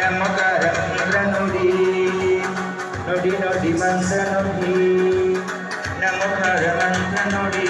ನಮಕಾರ ಮಂತ್ರ ನೋಡಿ. ನೋಡಿ ನೋಡಿ ಮಂತ್ರ ನೋಡಿ. ನಮಕಾರ ಮಂತ್ರ ನೋಡಿ.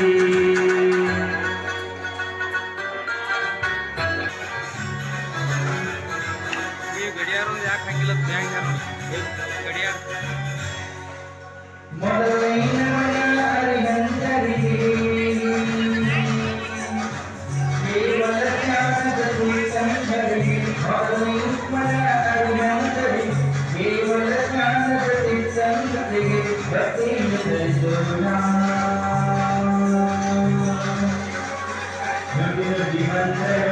Amen.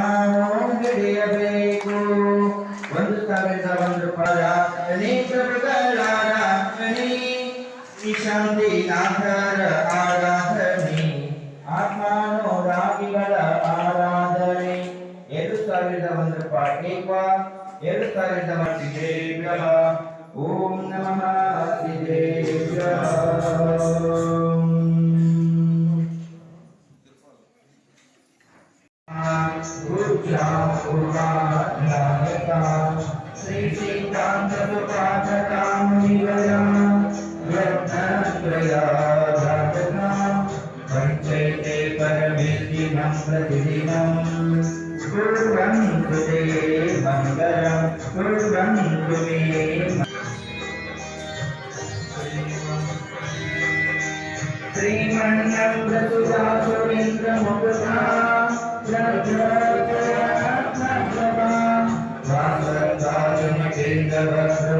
ॐ नमः। Sarah.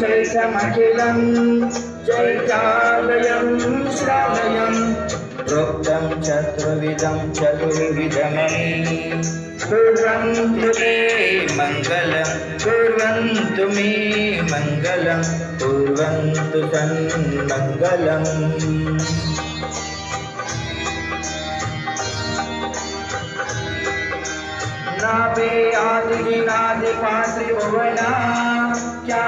चैतमखिलं चैत्यालयं श्रावयम् प्रोक्तं चतुर्विधं चतुर्विधमयि कुर्वन्तु मे मे नाभे आदि नादि क्या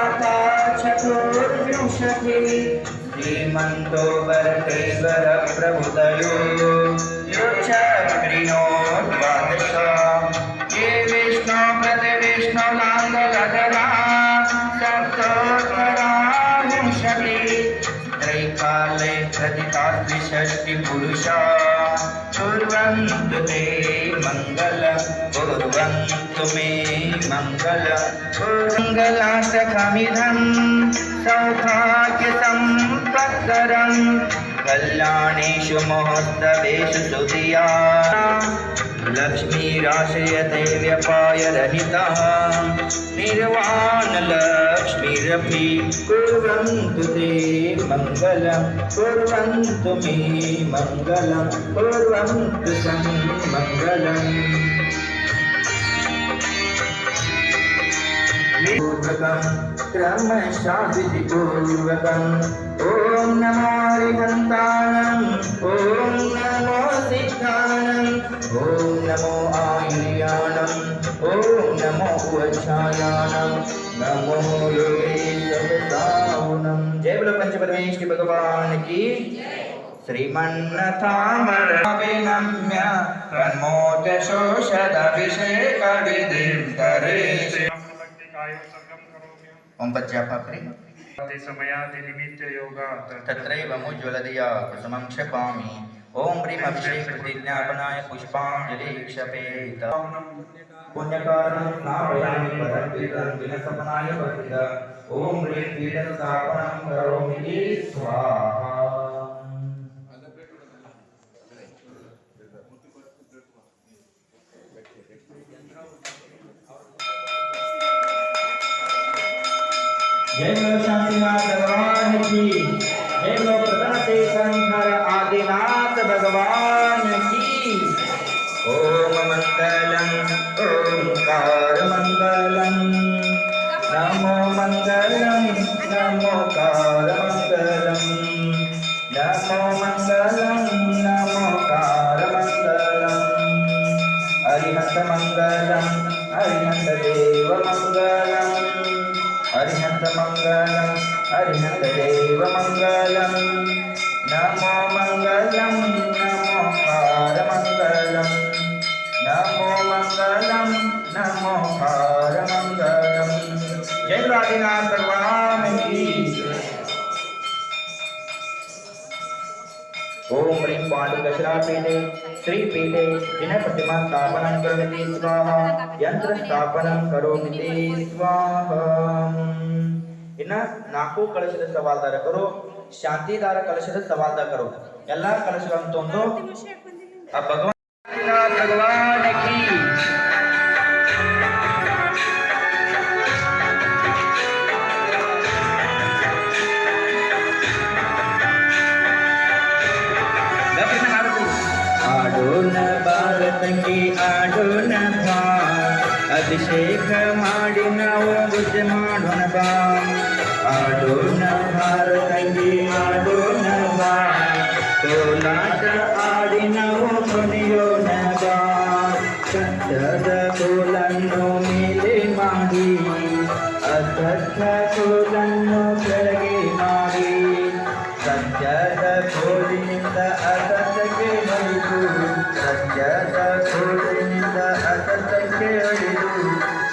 मोक्षति श्रीमन्तो वरतेश्वरप्रभुतयो योक्षक्रिणोद्वादश ये विष्णो प्रतिविष्णुकाङ्गलधरा त्रैकाले कुर्वन्तु मे मङ्गल कुर्वन्तु मे मङ्गल मङ्गलाष्टकमिदं सौभाग्यसम्पत्करं कल्याणेषु महोत्सवेषु सुधिया लक्ष्मीराशयते व्यपायरहितः निर्वाणलक्ष्मीरपि कुर्वन्तु ते मङ्गलं, कुर्वन्तु मे मङ्गलं, कुर्वन्तु तं मङ्गलम्। पूर्वकं क्रमशाविधिपूर्वकम् ॐ नमो हरिहन्ताणम् ॐ नमो सिद्धाणम् ॐ नमो आयुर्याणम् ॐ नमो वच्छायाणम् नमो योगेश्वरसावनम् जय बोलो पंचपरमेश्वरी भगवान की श्रीमन्नथामरविनम्य तन्मोदशोषदभिषेकविधिं करेति समयादिनिमित्त योगात् तत्रैव मुज्ज्वलधिया कुसुमं क्षपामि। ॐ ह्रीं अभिषेकप्रतिज्ञापनाय पुष्पाञ्जलि क्षपेत पुण्यकारणं स्नापयामि परपीडं विनसपनाय वर्तित ॐ ह्रीं पीडस्थापनं करोमि। स्वाहा। जय बोलो शांतिनाथ भगवान की पाण्डुकशरापीठे श्रीपीठे जिनप्रतिमा स्थापनं करोमि स्वाहा यन्त्रस्थापनं करोमि स्वाहा ಇನ್ನ ನಾಲ್ಕು ಕಳಶದ ಸವಾಲ್ದಾರ ಕರು ಶಾಂತಿದಾರ ಕಳಶದ ಸವಾಲ್ದ ಕರು ಎಲ್ಲಾ ಕಳಶಗಳನ್ನು ತಂದು ಆ ಭಗವಾನ್ ಭಗವಾನ್ ಅಭಿಷೇಕ ಮಾಡಿ ನಾವು ಪೂಜೆ ಮಾಡೋಣ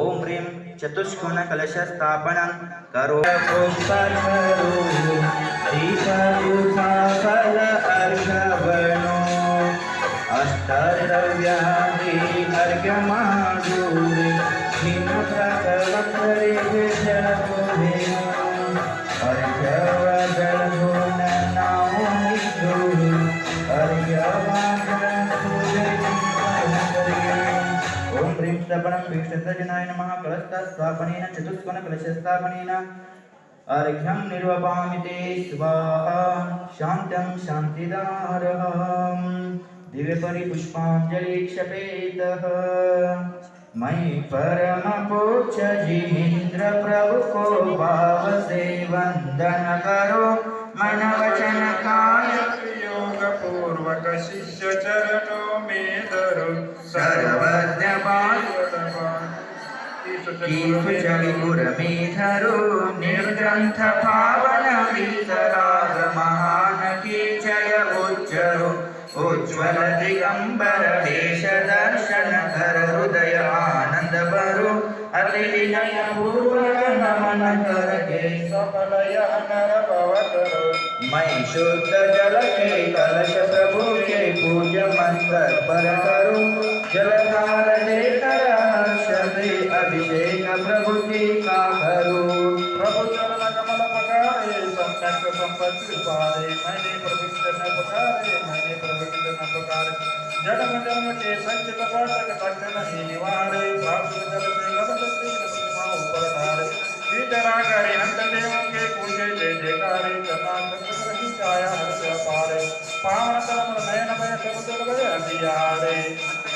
ओम ह्रीं चतुष्कोणकलशस्थापनं करो फल अर्घवणो अष्टद्रव्यः अर्घमाधूरि भीष्टचनाय नमः कलशस्थापनेन चतुष्कोण कलशस्थापनेन अर्घ्यं निर्वपामि ते, स्वाहा। शान्त्यं शान्तिदारः दिव्यपरिपुष्पाञ्जलिक्षपेतः। मयि परमपूजजिमिन्द्र भावसे वन्दन करो। मनवचनकाय योगपूर्वक च। कीचुचि गुरमीधरो निर्ग्रंथ पावन वीतराग महान कीचय उच्चरो उज्ज्वल दिगंबर वेश दर्शन कर हृदय आनंद भरो अति विनय पूर्वक नमन कर के सफल यह नर भवतरो मैं शुद्ध जल के कलश प्रभु के पूज मंत्र पर करूँ जलधार देकर हर्ष अभिषेक प्रभु की का करूँ प्रभु चरण कमल पकारे संकट संपत्ति पारे मैंने प्रभु न पकारे मैंने प्रभु न पकारे जन्म जन्म के संचित पाठक तक नहीं निवारे प्राप्त जल से श्री प्रतिमा ऊपर धारे वितरा करे अंत देवों के पूजे जय जयकारे जना चक्र ही छाया हर्ष अपारे पावन तलम नयन भय सब दुर्गय अंधियारे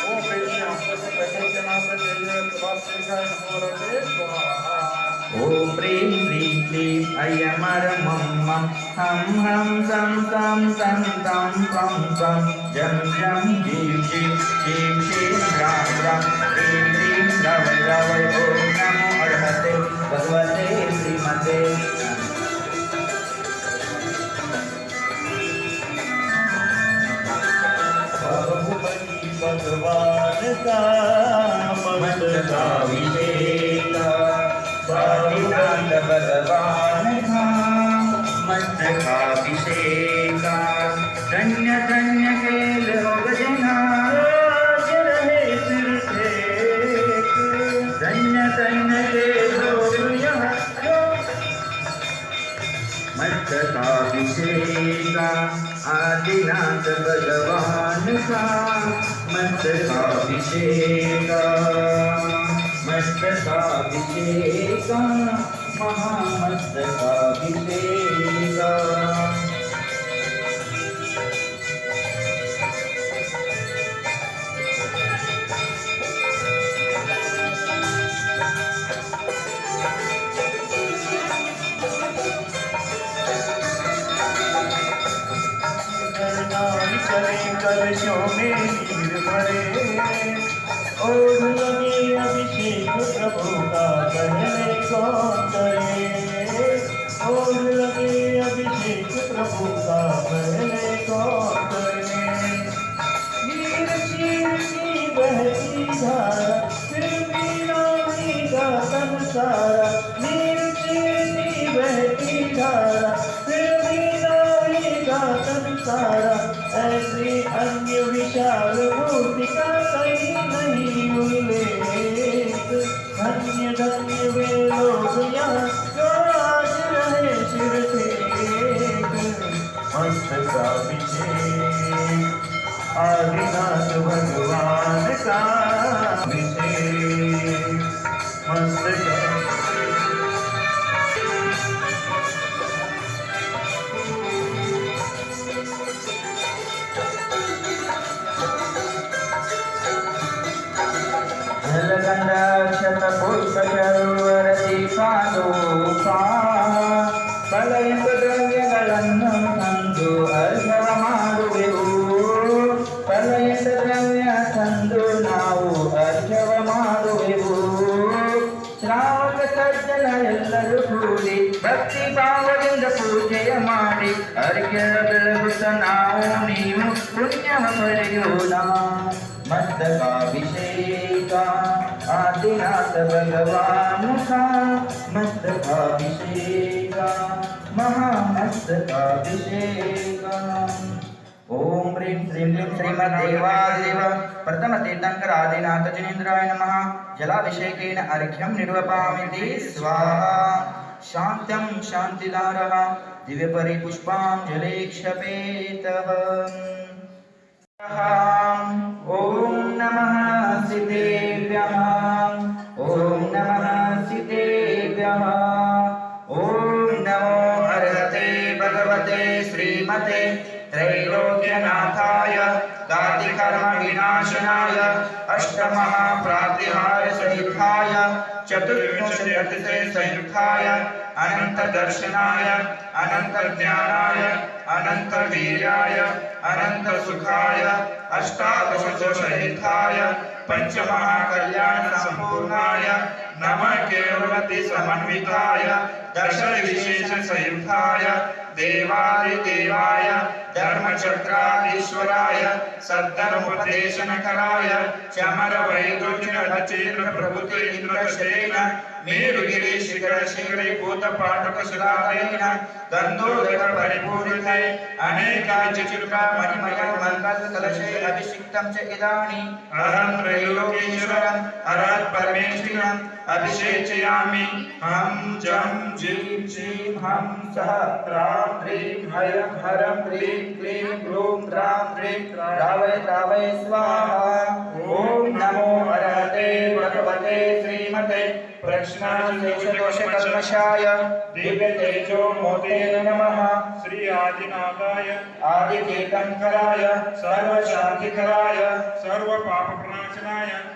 ओम कृष्ण हम प्रकृति के नाम से जय स्वास्थ्य का नमो रते स्वाहा ॐ प्रीं प्रीं क्लीं अयमर मम मम हं हं सं सं सं तं पं पं जं जं जीं जीं शीं शीं रां रां ह्रीं ह्रीं नमो अर्हते भगवते श्रीमते बाहुबली भगवान का मस्त का विवेक स्वामीनाथ भगवान का मस्त का मस्त का अभिषेक आदिनाथ भगवान का मस्त विषेगा अभिषेक विषेगा का अभिषेक चले कलशों में नीर भरे और लगे अभिषेक प्रभु आदिनाथ भगवान ಮಾಡಿ ಅರ್ಘ್ಯ ಬೆಳಗುತ್ತ ನಾವು ನೀವು ಪುಣ್ಯವ ಪಡೆಯೋಣ मस्तकाभिषेक आदिनाथ भगवान का मस्तकाभिषेक महामस्तकाभिषेक ओम ह्रीं श्रीं क्लीं श्रीमद्देवादेव प्रथमतीर्थङ्कर आदिनाथ जनेन्द्राय नमः जलाभिषेकेन अर्घ्यं निर्वपामि स्वाहा शान्त्यं शान्तिदारः दिव्यपरिपुष्पाञ्जले क्षपेतः ॐ नमः सितेभ्यः ॐ नमः सितेभ्यः ॐ नमो हरते भगवते श्रीमते त्रैलोक्यनाथाय दातिकर्मविनाशनाय अष्टमहाप्रातिहार्य सहिताय चतुर्विंशतिशते संयुक्ताय अनन्तदर्शनाय अनन्तज्ञानाय अनन्तवीर्याय अनन्तसुखाय अष्टादशदोषहिताय पञ्चमहाकल्याणसम्पूर्णाय नमः केवलति समन्विताय दशविशेषसंयुक्ताय देवादिदेवाय धर्मचक्राधीश्वराय सद्धर्मोपदेशनकराय चमरवैदुर्जनचेन्द्र इन्द्रशेन मेरुगिरिशिखरशिखरे भूतपाटकशिलालयेन गन्धोदक परिपूरिते अनेकाचिचुर्का मणिमय मल्कलकलशे अभिषिक्तं च इदानीं अहं त्रैलोकेश्वरम् अरत् परमेश्वरम् अभिषेचयामि। हं जं जीं श्रीं हं सः ह्रां ह्रीं हयं हरं ह्रीं क्लीं ग्लूं ह्रां ह्रीं रावय रावय स्वाहा। ॐ नमो हरहते भगवते श्रीमते प्रश्नाशेषदोषकल्मषाय दिव्यतेजो मोते नमः। श्री आदिनाथाय। आदितीर्थङ्कराय। सर्वशान्तिकराय। सर्व पाप प्रणाशनाय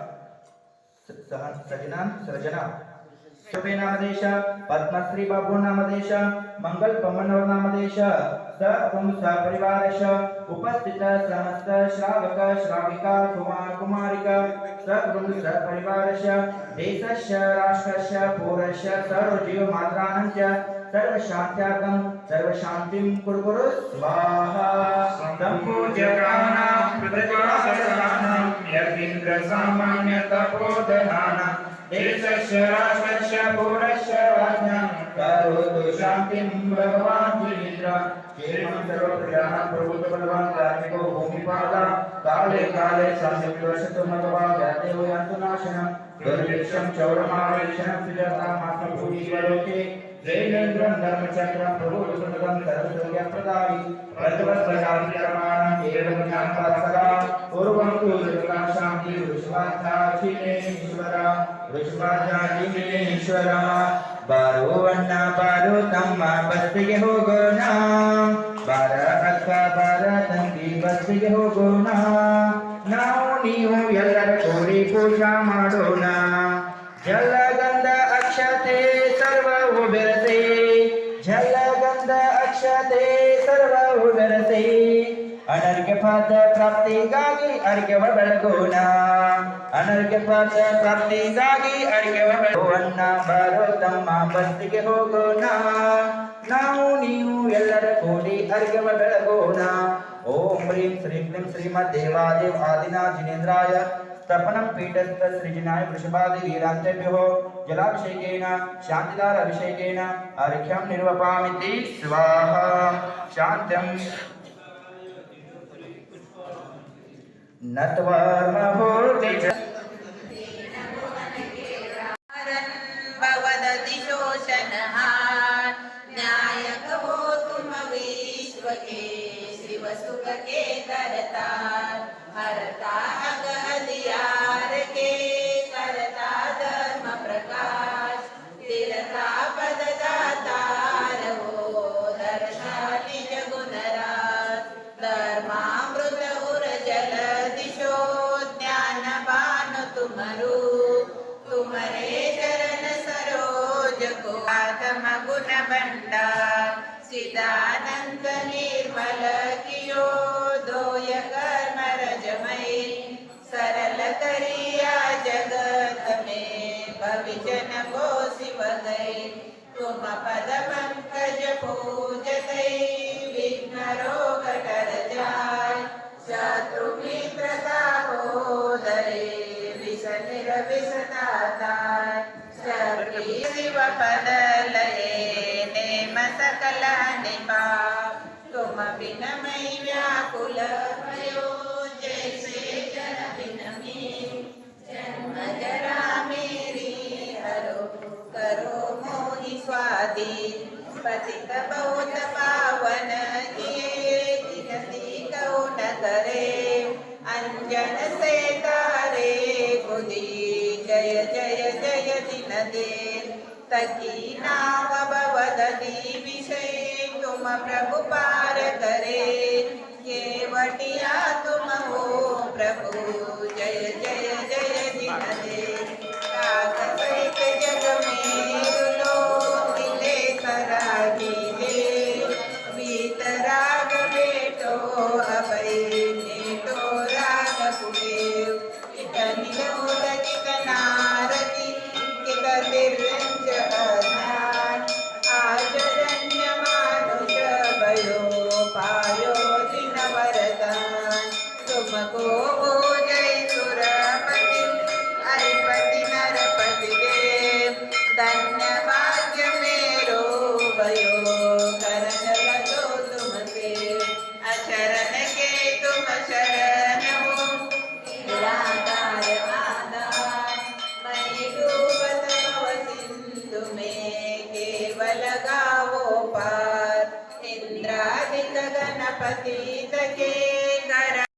सजना सर्जना शुभे नामदेश पद्मश्री बाबू नामदेश मंगल पमनवर नामदेश स पुंस परिवारश उपस्थित समस्त श्रावक, श्राविका, कुमार कुमारिका स पुंस परिवारश देशस्य, राष्ट्रस्य, पौरस्य सर्वजीव मात्रानं च सर्वशान्त्यागं सर्वशान्तिं कुरु कुरु स्वाहा। सम्पूज्यकानां प्रतिभासकानां यतीन्द्र सामान्य तपोधनानां देशस्य राष्ट्रस्य पौरस्य राज्ञां करोतु शान्तिं भगवान् वीन्द्र क्षेमं सर्वप्रजानां प्रभुत्व बलवान् कार्मिको भूमिपादा। काले काले सम्यक् मगवा व्यादेव यान्तु नाशनं दुर्भिक्षं चौरमावेक्षणं सुजातामात्म भूमीवलोके जैनेन्द्रं धर्मचक्रं प्रभुसुन्दरं सर्वसौर्यप्रदायि प्रज्वत्सराधिकरमाणं एवं ज्ञानपात्सरा पूर्वं तु जगदाशान्ति वृषभाध्याचिनेश्वर ವೃಷಭಾಜಾಜಿನೇಶ್ವರ ಬಾರೋ ಅಣ್ಣ ಬಾರೋ ತಮ್ಮ ಬಸ್ಸಿಗೆ ಹೋಗೋಣ ಬಾರ ಅಕ್ಕ ಬಾರ ತಂಗಿ ಬಸ್ಸಿಗೆ ಹೋಗೋಣ ನಾವು ನೀವು ಎಲ್ಲರ ಕೂಡಿ ಪೂಜಾ ಮಾಡೋಣ ಜಲಗಂಧ ಅಕ್ಷತೆ ಸರ್ವವು ಅನರ್ಘ್ಯ ಪದ ಪ್ರಾಪ್ತಿಗಾಗಿ ಅರ್ಘ್ಯವ ಬೆಳಗೋಣ ಅನರ್ಘ್ಯ ಪದ ಪ್ರಾಪ್ತಿಗಾಗಿ ಅರ್ಘ್ಯವ ಬೆಳಗೋಣ ಬರೋ ತಮ್ಮ ಬಸ್ತಿಗೆ ಹೋಗೋಣ. ನಾವು ನೀವು ಎಲ್ಲರ ಕೂಡಿ ಅರ್ಘ್ಯವ ಬೆಳಗೋಣ ಓಂ ಹ್ರೀಂ ಶ್ರೀ ಕ್ಲೀಂ ಶ್ರೀಮದ್ ದೇವಾದೇವ್ ಆದಿನ ಜಿನೇಂದ್ರಾಯ तपनं पीठस्थ सृजनाय वृषभादि वीरान्तेभ्यो जलाभिषेकेन शान्तिदार अभिषेकेन अर्घ्यं निर्वपामिति स्वाहा। शान्त्यं। नत्वर्महोति च के शिव सुख के करतार हरता तुम पद पतित बहुत पावन किए न करे अंजन से तारे बुद्धि जय जय जय दिन दे तकी नाम भवदली विषय तुम प्रभु पार करे। जय जय दिन दे जग में the